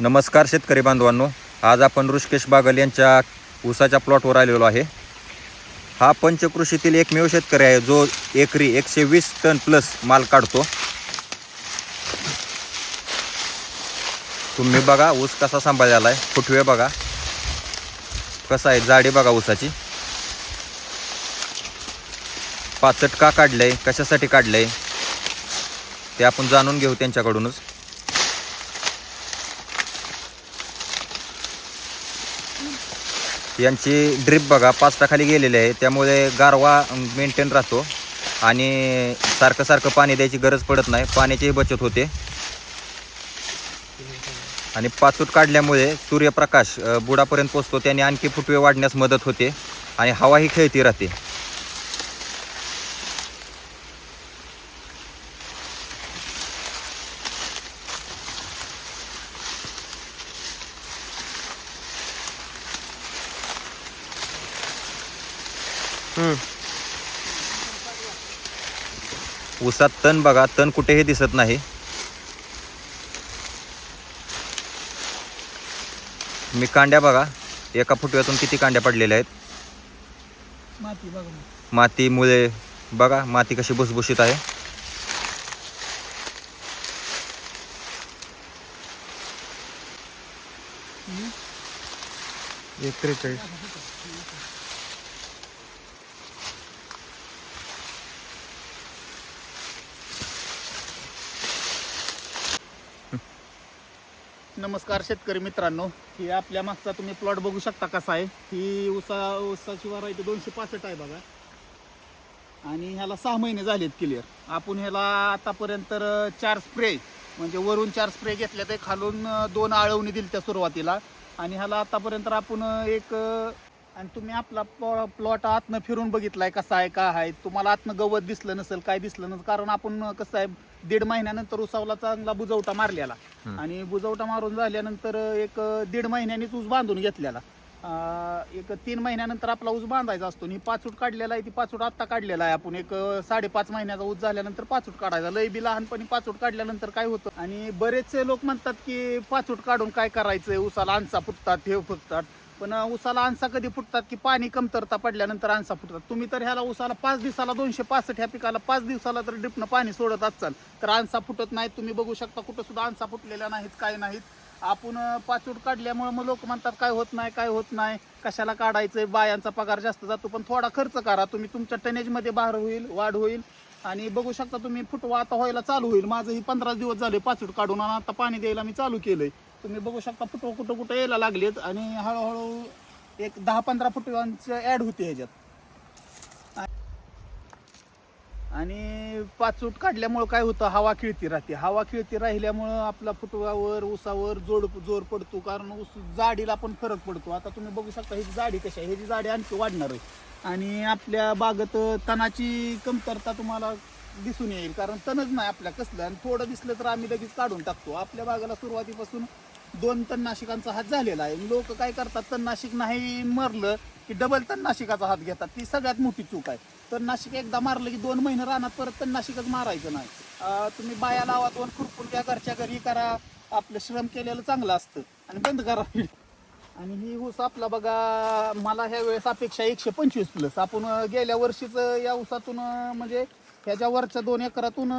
नमस्कार शेतकरी बांधवांनो. आज आपण ऋषकेश बागल यांच्या ऊसाच्या प्लॉटवर आलेलो आहे. हा पंचकृषीतील एकमेव शेतकरी आहे जो एकरी एकशे वीस टन प्लस माल काढतो. तुम्ही बघा ऊस कसा सांभाळलेला आहे फुटवे बघा. कसा आहे जाडी बघा ऊसाची. पाचट का काढलंय कशासाठी काढलंय ते आपण जाणून घेऊ त्यांच्याकडूनच. यांची ड्रिप बघा पाचटाखाली खाली गेलेली आहे. त्यामुळे गारवा मेंटेन राहतो. आणि सारखं सारखं पाणी द्यायची गरज पडत नाही. पाण्याचीही बचत होते. आणि पाचूट काढल्यामुळे सूर्यप्रकाश बुडापर्यंत पोचतो. त्याने आणखी फुटवे वाढण्यास मदत होते. आणि हवाही खेळती राहते. ऊसात तण बघा तण कुठेही दिसत नाही. मी कांड्या बघा एका फुटव्यातून किती कांड्या पडलेल्या आहेत? माती बघा. माती मुळे बघा माती कशी भुसभुशीत आहे. एक त्रेचाळीस नमस्कार शेतकरी मित्रांनो. ही आपल्या मागचा तुम्ही प्लॉट बघू शकता कसा आहे. ही उसा उसाची व्हरायटी दोनशे पासष्ट आहे बघा. आणि ह्याला सहा महिने झालेत क्लिअर आपण ह्याला आतापर्यंत चार स्प्रे म्हणजे वरून चार स्प्रे घेतल्या ते खालून दोन आळवणी दिली त्या सुरुवातीला. आणि ह्याला आतापर्यंत आपण एक आणि तुम्ही आपला प्लॉट आतनं फिरून बघितलाय कसा आहे का आहे. तुम्हाला आतनं गवत दिसलं नसेल काय दिसलं नसेल. कारण आपण कसं आहे दीड महिन्यानंतर उसावला चांगला बुजवटा मारलेला. आणि बुजवटा मारून झाल्यानंतर एक दीड महिन्यानीच ऊस बांधून घेतलेला. अं, एक तीन महिन्यानंतर आपला ऊस बांधायचा असतो. आणि ही पाचूट काढलेला आहे ती पाचूट आत्ता काढलेला आहे आपण. एक अं, साडेपाच महिन्याचा ऊस झाल्यानंतर पाचूट काढायचा. लय बी लहानपणी पाचूट काढल्यानंतर काय होतं? आणि बरेचसे लोक म्हणतात की पाचूट काढून काय करायचं ऊसाला आणसा फुटतात हे फुटतात. पण उसाला आणसा कधी फुटतात की पाणी कमतरता पडल्यानंतर आणसा फुटतात. तुम्ही तर ह्याला उसाला पाच दिवसाला दोनशे पासष्ट ह्या पिकाला पाच दिवसाला तर ड्रिपनं पाणी सोडत असाल तर आणसा फुटत नाहीत. तुम्ही बघू शकता कुठं सुद्धा आणसा फुटलेल्या नाहीत काय नाहीत. आपण पाचूट काढल्यामुळं मग लोक म्हणतात काय होत नाही काय होत नाही. कशाला काढायचंय? बायांचा पगार जास्त जातो. पण थोडा खर्च करा. तुम्ही तुमच्या टनेजमध्ये बाहेर होईल वाढ होईल. आणि बघू शकता तुम्ही फुटवा आता व्हायला चालू होईल. माझं ही पंधरा दिवस झाले पाचूट काढून आणि आता पाणी द्यायला मी चालू केलंय. तुम्ही बघू शकता फुटवं कुठं कुठं यायला लागलेत आणि हळूहळू एक दहा पंधरा फुटव्यांचं ॲड होते ह्याच्यात. आणि पाचूट काढल्यामुळं काय होतं? हवा खिळती राहते. हवा खिळती राहिल्यामुळं आपला फुटवावर उसावर जोड जोर पडतो. कारण ऊस जाडीला पण फरक पडतो. आता तुम्ही बघू शकता ही जाडी कशी आहे. ह्याची जाडी आणखी वाढणार आहे. आणि आपल्या बागेत तणाची कमतरता तुम्हाला दिसून येईल. कारण तणच नाही आपल्या कसलं. आणि थोडं दिसलं तर आम्ही लगेच काढून टाकतो. आपल्या बागेला सुरुवातीपासून दोन तणनाशिकांचा हात झालेला आहे. लोक काय करतात तणनाशिक नाही मरलं की डबल तणनाशिकाचा हात घेतात. ती सगळ्यात मोठी चूक आहे. तणनाशिक एकदा मारलं की दोन महिने राहणार परत तणनाशिकच मारायचं नाही. तुम्ही बाया लावा दोन खुरपून घ्या घरच्या घरी करा. आपलं श्रम केलेलं चांगलं असतं. आणि बंद करा. आणि ही ऊस आपला बघा मला ह्या वेळेस अपेक्षा एकशे पंचवीस प्लस आपण गेल्या वर्षीच या ऊसातून म्हणजे ह्याच्या वरच्या दोन एकरातून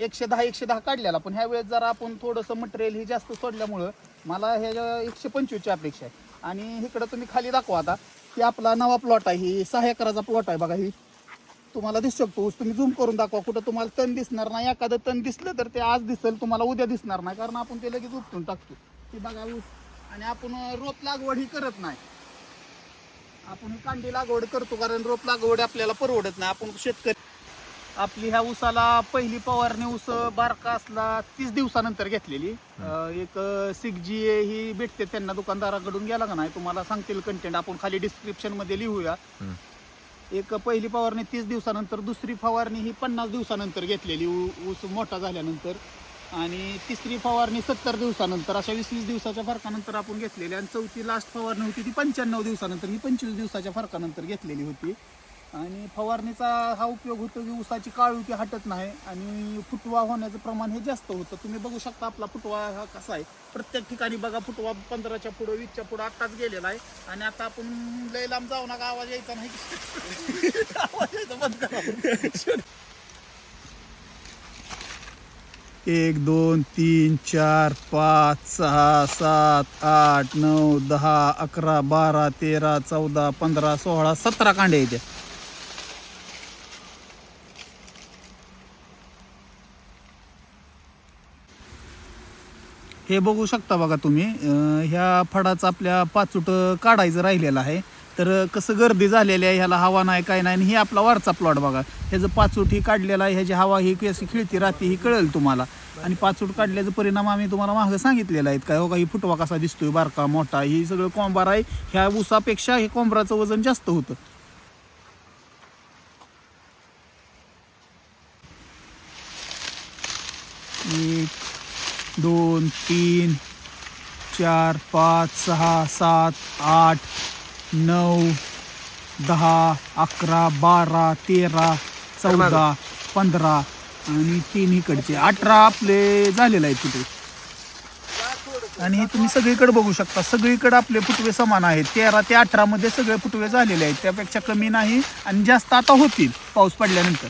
एकशे दहा एकशे दहा काढलेला. पण ह्या वेळेस जरा आपण थोडंसं मटेरियल ही जास्त सोडल्यामुळं मला ह्याच्या एकशे पंचवीसची अपेक्षा आहे. आणि इकडं तुम्ही खाली दाखवा आता की आपला नवा प्लॉट आहे ही सहा एकराचा प्लॉट आहे बघा ही. तुम्हाला दिसू शकतो तुम्ही झूम करून दाखवा कुठं तुम्हाला तण दिसणार नाही एखादं तण दिसलं तर ते आज दिसेल तुम्हाला उद्या दिसणार नाही कारण आपण ते लगेच उपटून टाकतो. ती बघा ऊस. आणि आपण रोप लागवड ही करत नाही. आपण ही कांडी लागवड करतो कारण रोप लागवड आपल्याला परवडत नाही. आपण शेतकरी आपली ह्या ऊसाला पहिली फवारणी ऊस बारका असला तीस दिवसानंतर घेतलेली. अं, एक सिक्स जी ए ही भेटते त्यांना दुकानदाराकडून गेला का नाही तुम्हाला सांगतील कंटेंट आपण खाली डिस्क्रिप्शनमध्ये लिहूया. हम्म. एक पहिली फवारणी तीस दिवसानंतर दुसरी फवारणी ही पन्नास दिवसानंतर घेतलेली ऊ- ऊस मोठा झाल्यानंतर. आणि तिसरी फवारणी सत्तर दिवसानंतर अशा वीस वीस दिवसाच्या फरकानंतर आपण घेतलेली. आणि चौथी लास्ट फवारणी होती ती पंच्याण्णव दिवसानंतर ही पंचवीस दिवसाच्या फरकानंतर घेतलेली होती. आणि फवारणीचा हा उपयोग होतो की ऊसाची काळुकी हटत नाही आणि फुटवा होण्याचं प्रमाण हे जास्त होतं. तुम्ही बघू शकता आपला फुटवा हा कसा आहे. प्रत्येक ठिकाणी बघा फुटवा पंधराच्या पुढं वीसच्या पुढं आत्ताच गेलेला आहे. आणि आता आपण लय लांब जाऊ नका आवाज यायचा नाही. आवाज यायचा बंद करा. एक दोन तीन चार पाच सहा सात आठ नऊ दहा अकरा बारा तेरा चौदा पंधरा सोळा सतरा कांड्या येत्या हे बघू शकता बघा तुम्ही. अं, ह्या फडाचं आपल्या पाचूट काढायचं राहिलेलं आहे. तर कसं गर्दी झालेली आहे ह्याला हवा नाही काय नाही आणि हे आपला वरचा प्लॉट बघा. ह्याचं पाचूट ही काढलेला आहे ह्याची हवा ही कशी खिळती राहते ही कळेल तुम्हाला. आणि पाचूट काढल्याचा परिणाम आम्ही तुम्हाला मागं सांगितलेला आहेत. काय हो का ही फुटवा कसा दिसतोय बारका मोठा ही सगळं कोंबार आहे. ह्या उसापेक्षा हे कोंबराचं वजन जास्त होतं. एक दोन तीन चार पाच सहा सात आठ नऊ दहा अकरा बारा तेरा चौदा पंधरा आणि तीन इकडचे. अठरा आपले झालेले आहेत तिथे. आणि हे तुम्ही सगळीकडे बघू शकता. सगळीकडे आपले फुटवे समान आहेत. तेरा ते अठरा मध्ये सगळे फुटवे झालेले आहेत. त्यापेक्षा कमी नाही आणि जास्त आता होतील. पाऊस पडल्यानंतर.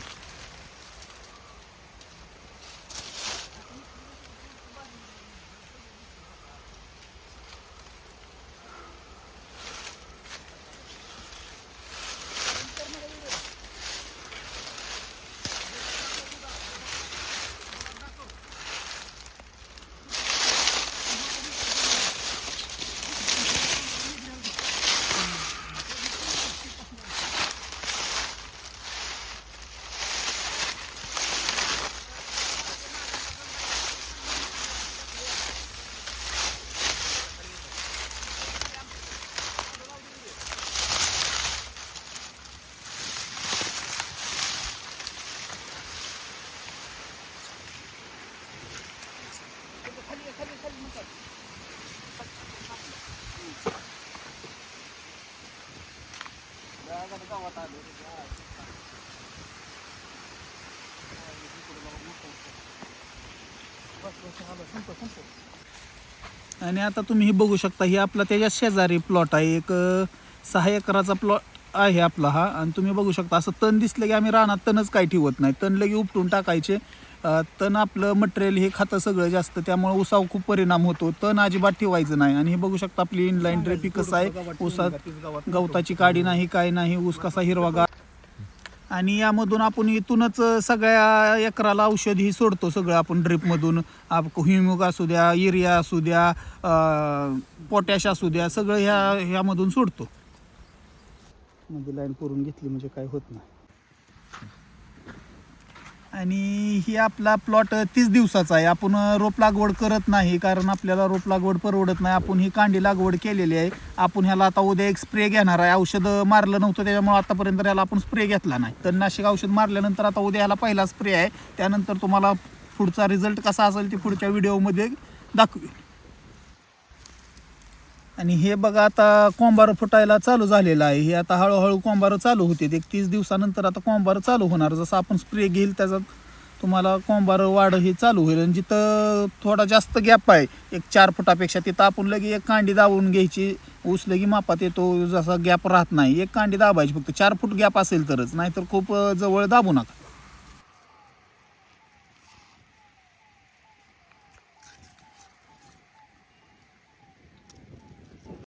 आणि आता तुम्ही हे बघू शकता हे आपला त्याच्या शेजारी प्लॉट आहे. एक सहा एकराचा प्लॉट आहे आपला हा. आणि तुम्ही बघू शकता असं तण दिसलं की आम्ही रानात तणच काही ठेवत नाही. तण लगे उपटून टाकायचे. तण आपलं मटेरियल हे खातं सगळं जास्त त्यामुळे उसाव खूप परिणाम होतो. तण अजिबात ठेवायचं नाही. आणि हे बघू शकता आपली इनलाईन ड्रेपी कसं आहे. ऊसात गवताची काडी नाही काय नाही ऊस कसा हिरवागार. आणि यामधून आपण इथूनच सगळ्या एकराला औषध ही सोडतो सगळं आपण ड्रिपमधून ह्युमिक असू द्या युरिया असू द्या पोटॅश असू द्या सगळं ह्या ह्यामधून सोडतो. मध्ये लाईन करून घेतली म्हणजे काय होत नाही. आणि ही आपला प्लॉट तीस दिवसाचा आहे. आपण रोप लागवड करत नाही कारण आपल्याला रोप लागवड परवडत नाही. आपण ही कांडी लागवड केलेली आहे. आपण ह्याला आता उद्या एक स्प्रे घेणार आहे. औषध मारलं नव्हतं त्याच्यामुळे आतापर्यंत याला आपण स्प्रे घेतला नाही. तर नाशिक औषध मारल्यानंतर आता उद्या ह्याला पहिला स्प्रे आहे. त्यानंतर तुम्हाला पुढचा रिझल्ट कसा असेल ते पुढच्या व्हिडिओमध्ये दाखवेल आणि हे बघा आता कोंबार फुटायला चालू झालेलं आहे. हे आता हळूहळू कोंबार चालू होते. एक तीस दिवसानंतर आता कोंबार चालू होणार. जसं आपण स्प्रे घेईल त्याचा तुम्हाला कोंबार वाढ हे चालू होईल. आणि जिथं थोडा जास्त गॅप आहे एक चार फुटापेक्षा तिथं आपण लगे एक कांडी दाबून घ्यायची. ऊस लगी मापात येतो जसा गॅप राहत नाही. एक कांडी दाबायची. फक्त चार फूट गॅप असेल तरच. नाहीतर खूप जवळ दाबू नका.